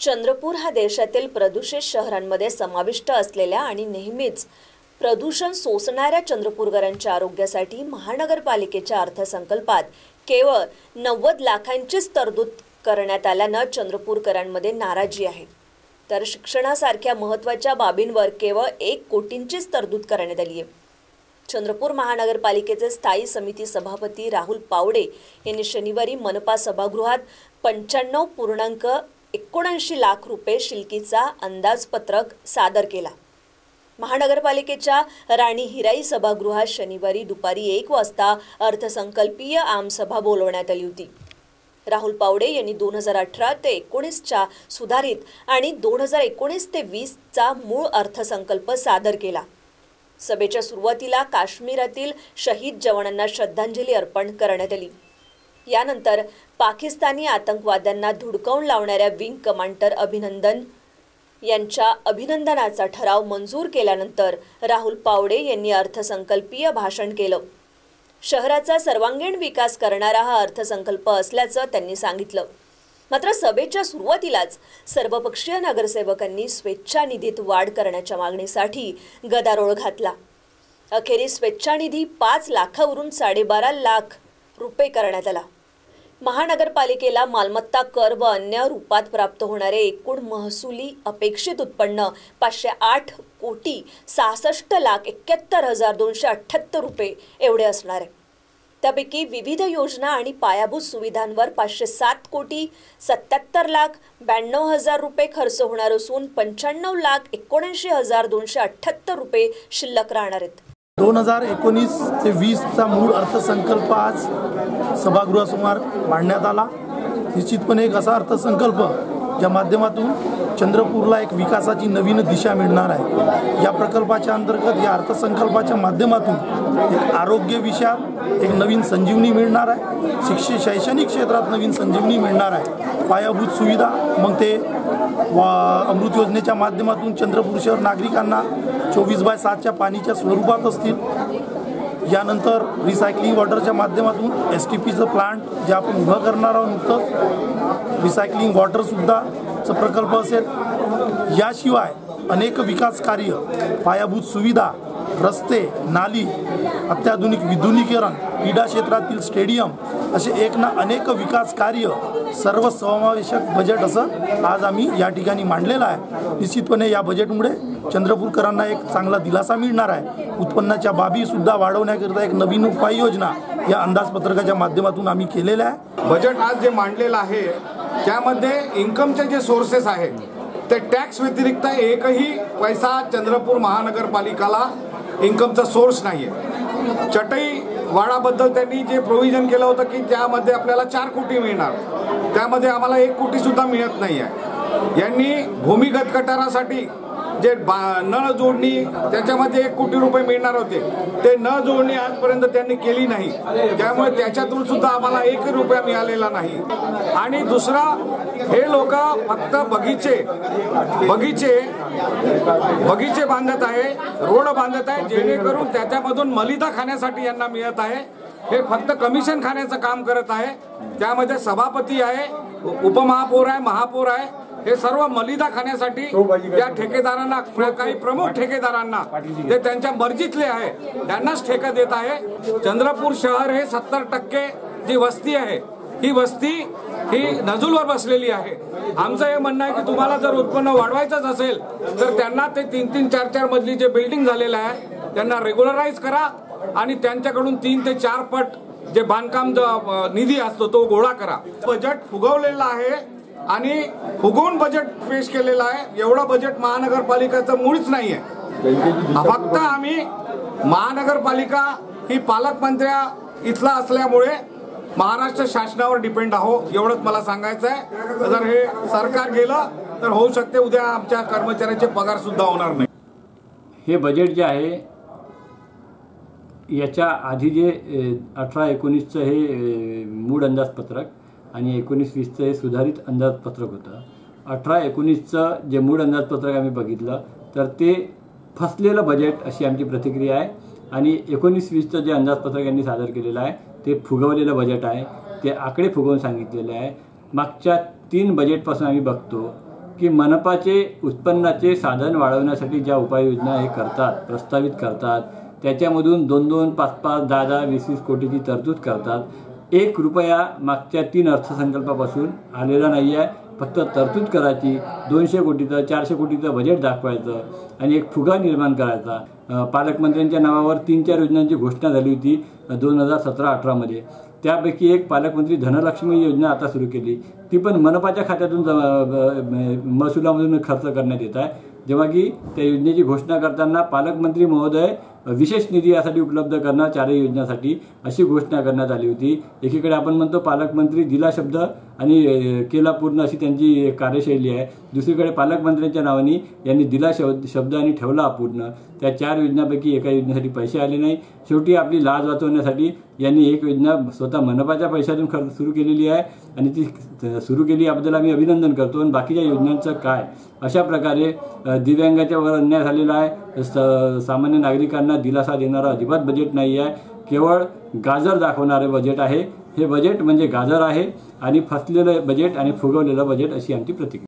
चंद्रपूर हा देशातील प्रदूषित शहरांमध्ये समाविष्ट असलेल्या आणि नेहमीच प्रदूषण सोसणाऱ्या चंद्रपूरकरांच्या आरोग्यासाठी महानगरपालिकेच्या अर्थसंकल्पात केवळ नव्वद लाखांचीच तरतूद करण्यात आल्यानं चंद्रपूरकरांमध्ये नाराजी आहे. तर शिक्षणासारख्या महत्त्वाच्या बाबींवर केवळ एक कोटींचीच तरतूद करण्यात आली आहे चंद्रपूर महानगरपालिकेचे स्थायी समिती सभापती राहुल पावडे यांनी शनिवारी मनपा सभागृहात पंच्याण्णव पूर्णांक एकोणऐंशी लाख रुपये शिल्कीचा अंदाजपत्रक सादर केला. महानगरपालिकेच्या राणी हिराई सभागृहात शनिवारी दुपारी एक वाजता अर्थसंकल्पीय आमसभा बोलवण्यात आली होती. राहुल पावडे यांनी दोन हजार अठरा ते एकोणीसच्या सुधारित आणि दोन हजार एकोणीस ते वीसचा मूळ अर्थसंकल्प सादर केला. सभेच्या सुरुवातीला काश्मीरातील शहीद जवानांना श्रद्धांजली अर्पण करण्यात आली. यानंतर पाकिस्तानी आतंकवाद्यांना धुडकावून लावणाऱ्या विंग कमांडर अभिनंदन यांच्या अभिनंदनाचा ठराव मंजूर केल्यानंतर राहुल पावडे यांनी अर्थसंकल्पीय भाषण केलं. शहराचा सर्वांगीण विकास करणारा हा अर्थसंकल्प असल्याचं त्यांनी सांगितलं. मात्र सभेच्या सुरुवातीलाच सर्वपक्षीय नगरसेवकांनी स्वेच्छानिधीत वाढ करण्याच्या मागणीसाठी गदारोळ घातला. अखेरीस स्वेच्छानिधी पाच लाखावरून साडेबारा लाख रुपये करण्यात आला. महानगरपालिकेला मालमत्ता कर व अन्य रूपात प्राप्त होणारे एकूण महसुली अपेक्षित उत्पन्न पाचशे आठ कोटी सहासष्ट लाख एक्क्याहत्तर हजार दोनशे अठ्ठ्याहत्तर रुपये एवढे असणार आहे. त्यापैकी विविध योजना आणि पायाभूत सुविधांवर पाचशे सात कोटी सत्याहत्तर लाख ब्याण्णव हजार रुपये खर्च होणार असून पंच्याण्णव लाख एकोणऐंशी हजार दोनशे अठ्ठ्याहत्तर रुपये शिल्लक राहणार आहेत. दोन हजार एकोणीस ते वीसचा मूळ अर्थसंकल्प आज सभागृहासमोर मांडण्यात आला. निश्चितपणे एक असा अर्थसंकल्प ज्या माध्यमातून चंद्रपूरला एक विकासाची नवीन दिशा मिळणार आहे. या प्रकल्पाच्या अंतर्गत या अर्थसंकल्पाच्या माध्यमातून एक आरोग्य विषयात एक नवीन संजीवनी मिळणार आहे. शिक्षण शैक्षणिक क्षेत्रात नवीन संजीवनी मिळणार आहे. पायाभूत सुविधा मग ते वा अमृत योजनेच्या माध्यमातून चंद्रपूर शहर नागरिकांना चोवीस बाय सातच्या पाणीच्या स्वरूपात असतील. यानंतर रिसायकलिंग वॉटरच्या माध्यमातून एस टी पीचं प्लांट जे आपण उभं करणार आहोत नुकतंच रिसायकलिंग वॉटरसुद्धाचं प्रकल्प असेल. याशिवाय अनेक विकास कार्य पायाभूत सुविधा रस्ते नाली अत्याधुनिक विद्युनीकरण क्रीडा क्षेत्रातील स्टेडियम असे एक ना अनेक विकास कार्य सर्व समावेशक बजेट असं आज आम्ही या ठिकाणी मांडलेलं आहे. निश्चितपणे या बजेटमुळे चंद्रपूरकरांना एक चांगला दिलासा मिळणार आहे. उत्पन्नाच्या बाबीसुद्धा वाढवण्याकरिता एक नवीन उपाययोजना या अंदाजपत्रकाच्या माध्यमातून आम्ही केलेल्या आहे. बजेट आज जे मांडलेलं आहे त्यामध्ये इन्कमचे जे सोर्सेस आहेत ते टॅक्स व्यतिरिक्त एकही पैसा चंद्रपूर महानगरपालिकाला इन्कमचा सोर्स नाही आहे चटई वाडाबद्दल त्यांनी जे प्रोव्हिजन केलं होतं की त्यामध्ये आपल्याला चार कोटी मिळणार. त्यामध्ये आम्हाला एक कोटीसुद्धा मिळत नाही आहे यांनी भूमिगत गटारासाठी जे बा नळ जोडणी त्याच्यामध्ये एक कोटी रुपये मिळणार होते. ते नळ जोडणी आजपर्यंत त्यांनी केली नाही. त्यामुळे त्याच्यातून सुद्धा आम्हाला एक रुपया मिळालेला नाही. आणि दुसरा हे लोक फक्त बगीचे बगीचे बगीचे बांधत आहे रोड बांधत आहे जेणेकरून त्याच्यामधून मलिदा खाण्यासाठी यांना मिळत आहे. हे फक्त कमिशन खाण्याचं काम करत आहे. त्यामध्ये सभापती आहे उपमहापौर आहे महापौर आहे. हे सर्व मलिदा खाण्यासाठी या ठेकेदारांना काही प्रमुख ठेकेदारांना जे त्यांच्या मर्जीतले आहे त्यांनाच ठेका देत आहे. चंद्रपूर शहर हे सत्तर टक्के जी वस्ती आहे ही वस्ती ही नजूलवर बसलेली आहे. आमचं हे म्हणणं आहे की तुम्हाला जर उत्पन्न वाढवायचंच असेल तर त्यांना ते तीन तीन चार चार मजली जे बिल्डिंग झालेलं आहे त्यांना रेग्युलराईज करा आणि त्यांच्याकडून तीन ते चार पट जे बांधकाम निधी असतो तो गोळा करा. बजेट फुगवलेला आहे आणि फुगवून बजेट पेश केलेलं आहे. एवढं बजेट महानगरपालिकेचं मुळीच नाही आहे फक्त आम्ही महानगरपालिका ही पालकमंत्र्या इथला असल्यामुळे महाराष्ट्र शासनावर डिपेंड आहो एवढंच मला सांगायचं आहे जर हे सरकार गेलं तर होऊ शकते उद्या आमच्या कर्मचाऱ्यांचे पगार सुद्धा होणार नाही. हे बजेट जे आहे याच्या आधी जे अठरा एकोणीसचं हे मूळ अंदाजपत्रक आणि एकोणीस वीसचं हे सुधारित अंदाजपत्रक होतं. अठरा एकोणीसचं जे मूळ अंदाजपत्रक आम्ही बघितलं तर ते फसलेलं बजेट अशी आमची प्रतिक्रिया आहे. आणि एकोणीस वीसचं जे अंदाजपत्रक यांनी सादर केलेलं आहे ते फुगवलेलं बजेट आहे ते आकडे फुगवून सांगितलेले आहे. मागच्या तीन बजेटपासून आम्ही बघतो की मनपाचे उत्पन्नाचे साधन वाढवण्यासाठी ज्या उपाययोजना हे करतात प्रस्तावित करतात त्याच्यामधून दोन दोन पाच पाच दहा दहा वीस वीस कोटीची तरतूद करतात. एक रुपया मागच्या तीन अर्थसंकल्पापासून आलेला नाही आहे फक्त तरतूद करायची दोनशे कोटीचं चारशे कोटीचं बजेट दाखवायचं आणि एक फुगा निर्माण करायचा. पालकमंत्र्यांच्या नावावर तीन चार योजनांची घोषणा झाली होती दोन हजार सतरा अठरामध्ये त्यापैकी एक पालकमंत्री धनलक्ष्मी योजना आता सुरू केली. ती पण मनपाच्या खात्यातून ज- महसुलामधून खर्च करण्यात येत आहे. जेव्हा की त्या योजनेची घोषणा करताना पालकमंत्री महोदय विशेष निधी यासाठी उपलब्ध करणार चारही योजनासाठी अशी घोषणा करण्यात आली होती. एकीकडे आपण म्हणतो पालकमंत्री दिला शब्द आणि केला पूर्ण अशी त्यांची कार्यशैली आहे. दुसरीकडे पालकमंत्र्यांच्या नावाने यांनी दिला शब्द शब्द आणि ठेवला अपूर्ण. त्या चार योजनापैकी एका योजनेसाठी पैसे आले नाही शेवटी आपली लाज वाचवण्यासाठी यांनी एक योजना स्वतः मनपाच्या पैशातून खर सुरू केलेली आहे आणि ती सुरू केली याबद्दल आम्ही अभिनंदन करतो. आणि बाकीच्या योजनांचं काय? अशा प्रकारे दिव्यांगाच्यावर दिव्यांगाच्या वर अन्याय झालेला आहे. स- सामान्य नागरिकांना दिलासा देणारं अजिबात बजेट नाही आहे केवळ गाजर दाखवणारे बजेट आहे. हे बजेट म्हणजे गाजर आहे आणि फसलेलं बजेट आणि फुगवलेलं बजेट अशी आमची प्रतिक्रिया